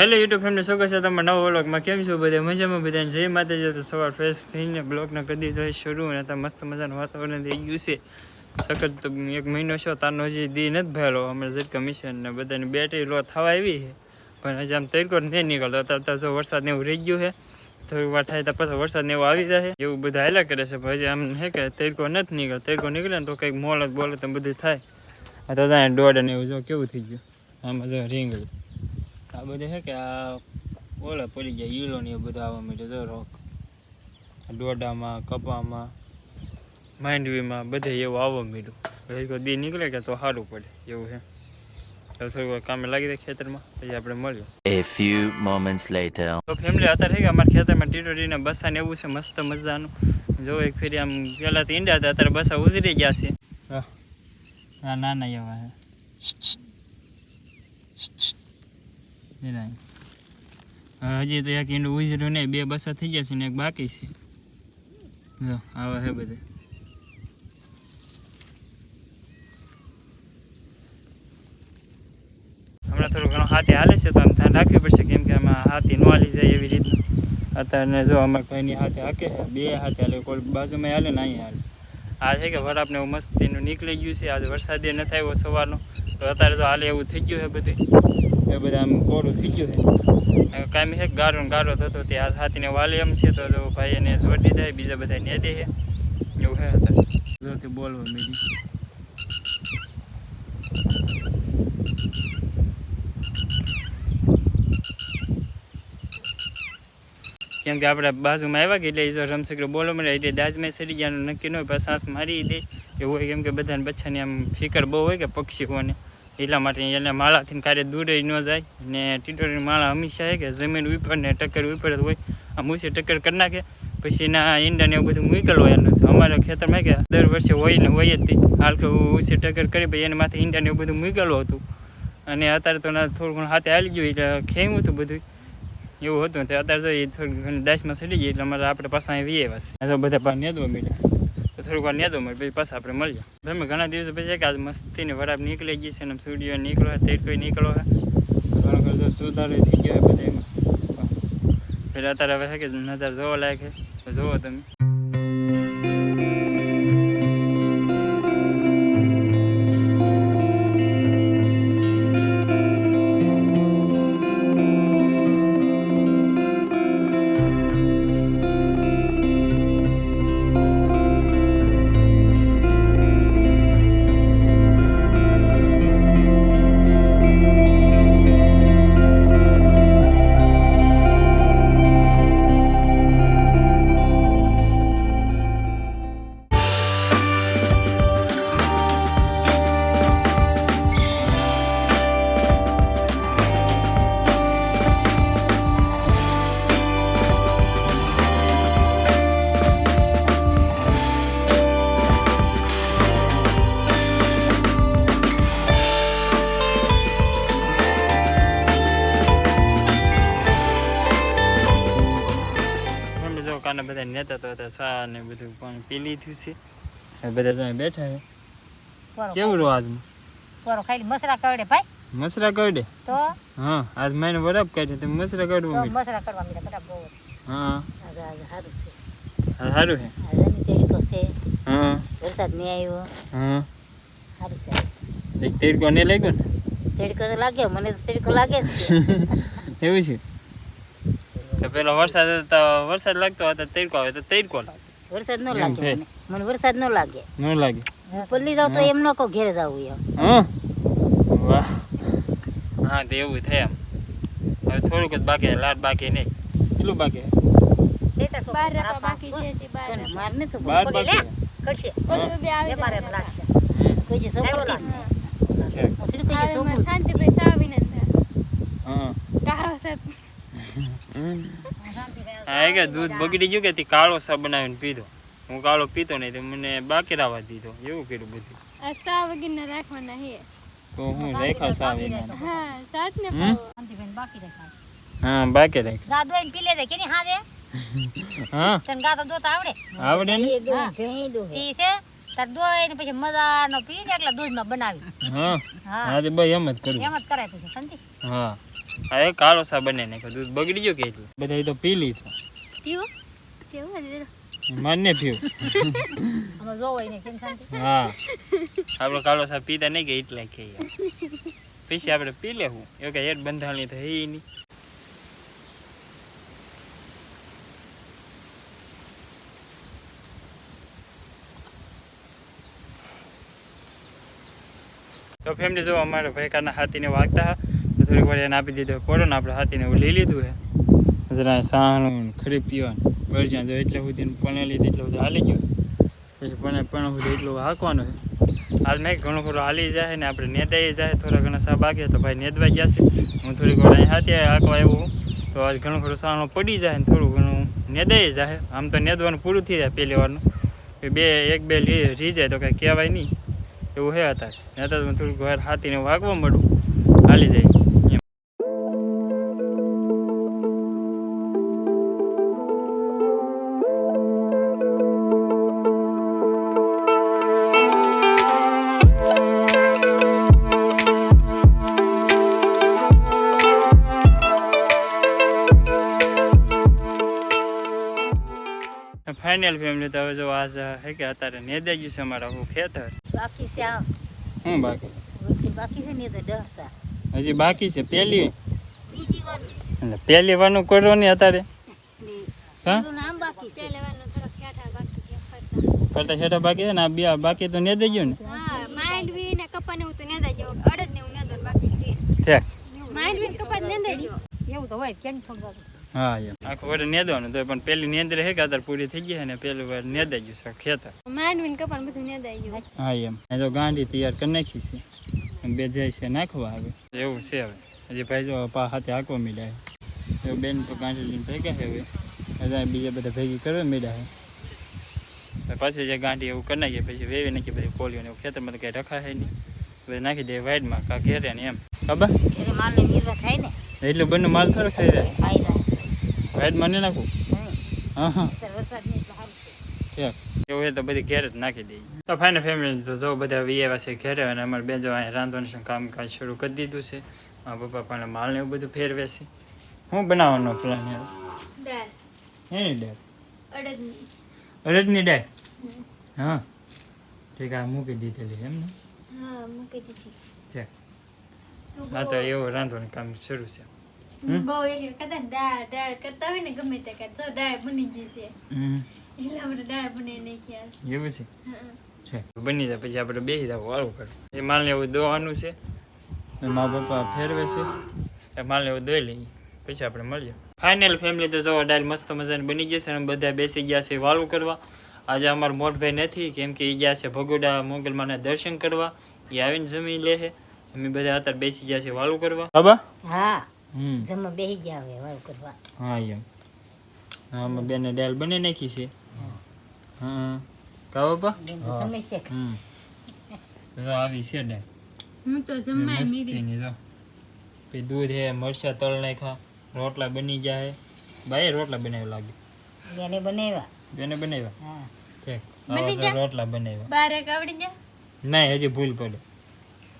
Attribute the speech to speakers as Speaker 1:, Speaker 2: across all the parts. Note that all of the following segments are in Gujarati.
Speaker 1: હેલો યુટ્યુબ ફેમિલી શું કહેશે તમે નવો વ્લોગમાં. કેમ છો બધા? મજામાં બધા જય માતાજી. તો સવાર ફ્રેશ થઈને બ્લોગને કરી દીધો શરૂ અને અત્યારે મસ્ત મજાનું વાતાવરણ થઈ ગયું છે. સખત તો એક મહિનો છો, તારનો હજી દી નથી ભરેલો અમે ઝટકા મિશન ને બધાની બેટરી લો થવા આવી છે. પણ હજી આમ તડકો નહીં નીકળતો. અત્યારે તો જો વરસાદ એવું રહી ગયું છે. થોડીક વાર થાય તો પછી વરસાદ ને એવું આવી જાય એવું બધા હેલા કરે છે. પણ હજી આમ હે કે તડકો નથી નીકળે તડકો નીકળે ને તો કંઈક મોલ બોલે તો બધું થાય. આ તો ત્યાં દોડ ને એવું જો કેવું થઈ ગયું. આમાં જો રીંગણ આ બધે છે કે આ ઓલા પડી જાય ઈલો ને એ બધું આવવા માંડ્યું તો રોક. ડોડામાં કપામાં માંડવીમાં બધે એવું આવવા માંડ્યું. દી નીકળે કે તો સારું પડે એવું છે તો થોડું કામ લાગી જાય ખેતરમાં પછી આપણે મળ્યું
Speaker 2: A few moments later.
Speaker 1: તો ફેમિલી અત્યારે થઈ ગયા અમારા ખેતરમાં ટીટોડીને બસા ને એવું છે મસ્ત મજાનું. જો એક ફેરી આમ પહેલાં તો ઈંડા હતા અત્યારે બસા ઉજરી ગયા છે. હા. ના નાના એવા છે હજી તો એક ઈંડું ઉજર્યું નહીં, બે બસા થઈ ગયા છે ને એક બાકી છે. જો, આવા છે બધે. હમણાં થોડું ઘણું હાથી હાલે છે, તો ધ્યાન રાખવી પડશે કેમ કે આમાં હાથી ન હાલી જાય એવી રીતનું. અત્યારે જો અમારે ભાઈની હાથે હાકે છે બે હાથે હાલે, કોઈ બાજુમાં હાલે ને અહીંયા હાલે. આ છે કે વરાપને એવું મસ્તીનું નીકળી ગયું છે, આજે વરસાદે નથી આવ્યો સવારનો. તો અત્યારે જો હાલે એવું થઈ ગયું છે બધું એ બધા આમ કોરું થઈ ગયું છે. કાંઈ છે ગારો ગારો થતો તે આ હાથીને વાલી એમ છે તો જો ભાઈ એને જોડી દે બીજા બધા ને દે. એવું હે હતા જો તે બોલવા મેં કેમ કે આપણે બાજુમાં આવ્યા કે એટલે એ જો રમસકડો બોલો મળે એટલે દાજમાં સડી ગયાનું નક્કી ન હોય પણ સાંસ મારી દે એવું હોય કેમ કે બધાને બચ્ચાની આમ ફિકર બહુ હોય કે પક્ષી પક્ષીઓને એટલા માટે એને માળાથી કાર્ય દૂર ન જાય. ને ટીટોની માળા હંમેશા કે જમીન ઉપર ને ટક્કર ઉપર હોય. આ મૂસે ટક્કર કરી નાખે, પછી એના ઈંડા એવું બધું મૂકેલું હોય એનું. અમારા ખેતરમાં કે દર વર્ષે હોય ને હોય જ હાલ કે ઊંચી ટક્કર કરી પછી એના માથે ઈંડા એવું બધું મૂકેલું હતું. અને અત્યારે તો થોડું ઘણું હાથે આવી ગયું એટલે ખેવું હતું બધું. એવું હતું અત્યારે તો એ થોડું ઘણી દાસમાં સડી ગઈ એટલે અમારે આપણે પાસે વી આવ્યા છે તો બધા પાસે નેદવા મળ્યા તો થોડીક વાર દો મળે પછી પાછા આપણે મળીએ. તમે ઘણા દિવસો પછી કે આજ મસ્તીની વરાબ નીકળી ગઈ છે અને સ્ટુડિયો નીકળો તે કોઈ નીકળો હે? ઘણો ખર્ચો સુધારો થઈ ગયો બધા એમાં. એટલે અત્યારે હવે કે નજર જોવા લાયક છે જોવો તમે. નેતા તો હતા સા ને બધું પણ પી લીધું છે. હવે બધા જો બેઠા છે. કેવું રહ્યું આજમાં
Speaker 3: પોરો ખાલી મસરા કરડે ભાઈ?
Speaker 1: મસરા કરડે?
Speaker 3: તો?
Speaker 1: હા આજ માઈને વરાપ કાઢી તમે મસરા
Speaker 3: તો
Speaker 1: કાઢવા
Speaker 3: મસરા કરવા મીડા બરાબર
Speaker 1: હા.
Speaker 3: સારું છે.
Speaker 1: સારું છે.
Speaker 3: તેડકો તેડીકો છે.
Speaker 1: હા.
Speaker 3: વરસાદ નહીં આવ્યો.
Speaker 1: હા.
Speaker 3: સારું છે.
Speaker 1: એક તેડકો નહીં લાગ્યો ને?
Speaker 3: તેડકો તો લાગ્યો મને તો તેડકો લાગે છે.
Speaker 1: એવું છે? તો પેલો વરસાદ હતો વરસાદ લાગતો હતો તૈરકો આવે તો તેડકો લાગે.
Speaker 3: વરસાદ ન લાગે મને. વરસાદ ન લાગે.
Speaker 1: ન લાગે.
Speaker 3: હું પલ્લી જાઉં તો એમ ન કહું ઘેરે જાવું એમ.
Speaker 1: હા? વાહ. હા તો એવું થાય એમ. હવે થોડુંક જ બાકી લાડ બાકી નહીં. કેટલું બાકી
Speaker 4: બાકી છે હજી બાર રાખવા.
Speaker 3: શું
Speaker 1: બાકી
Speaker 3: કરશે.
Speaker 4: બધું બી આવી
Speaker 3: મારે લાગશે
Speaker 1: હમ.
Speaker 3: કોઈ જે સપોર્ટ
Speaker 1: છે.
Speaker 3: હું. થોડી કોઈ જે
Speaker 4: આવે એમાં
Speaker 3: સપોર્ટ
Speaker 4: શાંતિભાઈ સાવીને જ થાય.
Speaker 1: હા.
Speaker 4: કાળો સાહેબ.
Speaker 1: હા કે દૂધ બગડી ગયું કે તે કાળો સા બનાવીને પીધો? હું કાળો પીતો નહીં તો મને બાકી રાવા દીધો. એવું કર્યું બધું.
Speaker 4: આ સા વગરના રાખવાના હે.
Speaker 1: તો હું રેખા સા એના
Speaker 4: હા સાત ને
Speaker 3: બાકી રાખાય
Speaker 1: હા બાકી રાખ.
Speaker 3: ગાદો આઈને પી લેજે કેની હાજે?
Speaker 1: હા?
Speaker 3: તને ગાતો દોત આવડે?
Speaker 1: આવડે ને?
Speaker 3: હા. ઈ છે. તાર દોઈ ને પછી મજાનો પી ને એટલે દૂધમાં બનાવી.
Speaker 1: હા.
Speaker 3: હા.
Speaker 1: હા તે ભાઈ એમ જ કરું
Speaker 3: એમ જ કરાય પછી સંતી
Speaker 1: હા. હા એ કાળો સા બને નાખ્યો દૂધ બગડી ગયો કે એટલું? બધા તો પી લીધું
Speaker 4: પીવો?
Speaker 1: મને પીવું. હા. આપણે કાળો સા પીતા નહીં કે એટલે કે પછી આપણે પી લેવું. એવું કે હેડ બંધાણી તો હે નહીં. તો ફેમિલી જો અમારે ભાઈકાના હાથીને વાગતા હા. તો થોડીક વાર એને આપી દીધો. પડો ને આપણે હાથીને એવું લઈ લીધું હે. જરા સાણું ખરી પીવાનું. બળજ્યાં જો એટલે સુધી પણ લીધે, એટલે બધું હાલી ગયું. પછી પણ પણ સુધી એટલું હાંકવાનું છે આજ મેં ઘણું ખરું હાલી જાય ને આપણે નેદાઈ જાય, થોડા ઘણા સા બાકી તો ભાઈ નેદવાઈ ગયા છે. હું થોડીક વાર અહીં હાથી હાંકવા આવ્યું તો આજ ઘણું ખરું સાણું પડી જાય ને થોડું ઘણું નેદાઈ જાય. આમ તો નેદવાનું પૂરું થઈ જાય પહેલી વારનું. બે, એક બે રી જાય તો કાંઈ કહેવાય નહીં. એવું હે અત્યારે. નહીં તો હું થોડુંક વાર હાથીને વાગવા મળું હાલી જાય. ફાઇનલ ફેમિલી તો હવે જો આજ હે કે અત્યારે નેદે ગયું છે અમારા હું ખેતર.
Speaker 3: બાકી છે આ.
Speaker 1: શું બાકી?
Speaker 3: બાકી છે ને તો દસ
Speaker 1: હજી બાકી છે પહેલી
Speaker 3: બીજી વાર.
Speaker 1: એટલે પહેલી વાનું કરો ને અત્યારે? હા?
Speaker 3: નામ બાકી છે.
Speaker 4: લેવાનો થોડા ખ્યાઠા બાકી છે ફરતા
Speaker 1: ફરતા બાકી છે ને આ બે બાકી તો નેદે ગયું ને?
Speaker 4: હા માંડવી ને કપા ને હું તો નેદા ગયો. અડદ ને હું નેદર બાકી છે.
Speaker 1: ઠીક.
Speaker 4: માંડવી ને કપા નેદા ગયો.
Speaker 3: એવું તો હોય કેમ થોડું
Speaker 1: હા એમ. આખું વાર નેદવાનું તો પણ પેલી નેંદર હે કે અત્યારે પૂરી થઈ ગઈ છે ને પેલું વાર નેદાઈ ગયું છે ખેતર.
Speaker 4: માંડવી ને બધું નેદાઈ ગયું
Speaker 1: હા એમ. એ તો ગાંડી તૈયાર કરી નાખી છે. બે જાય છે નાખવા હવે. એવું છે હવે. હજી ભાઈ જો પા હાથે હાંકવા મીડ્યા. છે બેન તો ગાંડી લઈને ભેગા છે હવે. હજા બીજા બધા ભેગી કરવા મીડ્યા છે. પછી જે ગાંડી એવું કરી નાખીએ પછી વેવી નાખી બધી કોલીઓ ને એવું ખેતરમાં તો કંઈ રખાય નહીં. પછી નાખી દે વાઇડમાં કા ઘેરે ને એમ. ખબર? એટલું બંને માલ થોડો ખાઈ જાય. વાઈડમાં નહીં
Speaker 3: નહીં
Speaker 1: હા. હા
Speaker 3: છે.
Speaker 1: એવું હોય તો બધી ઘેર જ નાખી દઈએ. તો ફાઇનલ ફેમિલી તો જો બધા વીએવા છે ઘેરે અને અમારે બે જો અહીં રાંધવાનું કામકાજ શરૂ કરી દીધું છે. મારા પપ્પા પણ માલ ને એવું બધું ફેરવે છે. શું બનાવવાનો પ્લાન
Speaker 4: દાળ.
Speaker 1: એની દાળ?
Speaker 4: અડદની.
Speaker 1: અડદની હા. ઠીક આ મૂકી દીધેલી એમ ને?
Speaker 4: હા મૂકી દીધી.
Speaker 1: હા તો એવું રાંધવાનું કામ શરૂ છે.
Speaker 4: બહુ એટલે કદાચ દાળ દાળ કરતા હોય ને ગમે તે કર તો દાળ બની ગઈ છે.
Speaker 1: હમ.
Speaker 4: એટલે આપણે દાળ બનાવી નાખ્યા
Speaker 1: એવું છે?
Speaker 4: હા.
Speaker 1: બની જાય પછી આપણે બેસી જાવ વાળું કરું. એ માલને એવું દોવાનું છે. ને મારા પપ્પા ફેરવે છે. એ માલને એવું દોઈ લઈએ. પછી આપણે મળીએ. ફાઇનલ ફેમિલી તો જવા દાળ મસ્ત મજાની બની ગઈ છે અને બધા બેસી ગયા છે વાળું કરવા. આજે અમારો મોટભાઈ નથી કેમ કે એ ગયા છે ભગોડા મોગલમાના દર્શન કરવા. એ આવીને જમી લે છે. અમે બધા અત્યારે બેસી ગયા છે વાળું કરવા. બાબા?
Speaker 3: હા. જમવા બેસી ગયા હવે વાળું કરવા.
Speaker 1: હા એમ. હા અમે બેને દાળ બની નાખી છે. હા. કા બાબા
Speaker 3: સમય છે.
Speaker 1: હમ. જો આવી છે દાળ.
Speaker 4: હું તો જમવા
Speaker 1: મસ્તીની જો. પછી દૂધ હે મરચા તળ નાખ્યા રોટલા બની ગયા હે બાય રોટલા બનાવ્યા લાગે.
Speaker 3: બેને બનાવ્યા.
Speaker 1: બેને બનાવ્યા?
Speaker 3: હા.
Speaker 1: ઠીક
Speaker 4: બની ગયા?
Speaker 1: રોટલા બનાવ્યા.
Speaker 4: બારે આવડી જાય
Speaker 1: નહીં હજી ભૂલ પડે.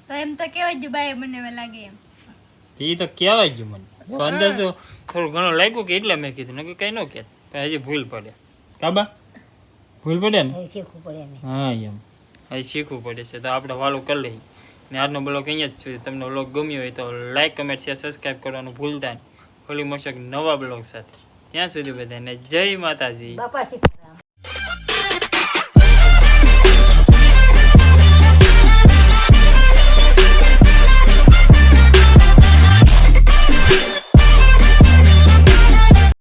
Speaker 4: તો એમ તો કેવાય જ બાય બનાવ્યા લાગે એમ.
Speaker 1: એ તો કહેવાય ગયું મને. તો અંદર તો થોડું ઘણું લાગ્યું કે એટલે મેં કીધું નકર કઈ ન કે હજી ભૂલ પડે. કાબા? ભૂલ પડે ને?
Speaker 3: શીખવું પડે
Speaker 1: હા એમ. હજી શીખવું પડે છે. તો આપણે વાળું કરી લઈએ. ને આજનો બ્લોગ અહીંયા જ છે. તમને બ્લોગ ગમ્યો હોય તો લાઈક કમેન્ટ શેર સબસ્ક્રાઈબ કરવાનું ભૂલતા નહીં. ફરી મળશે નવા બ્લોગ સાથે. ત્યાં સુધી બધાને જય માતાજી.
Speaker 3: બાપા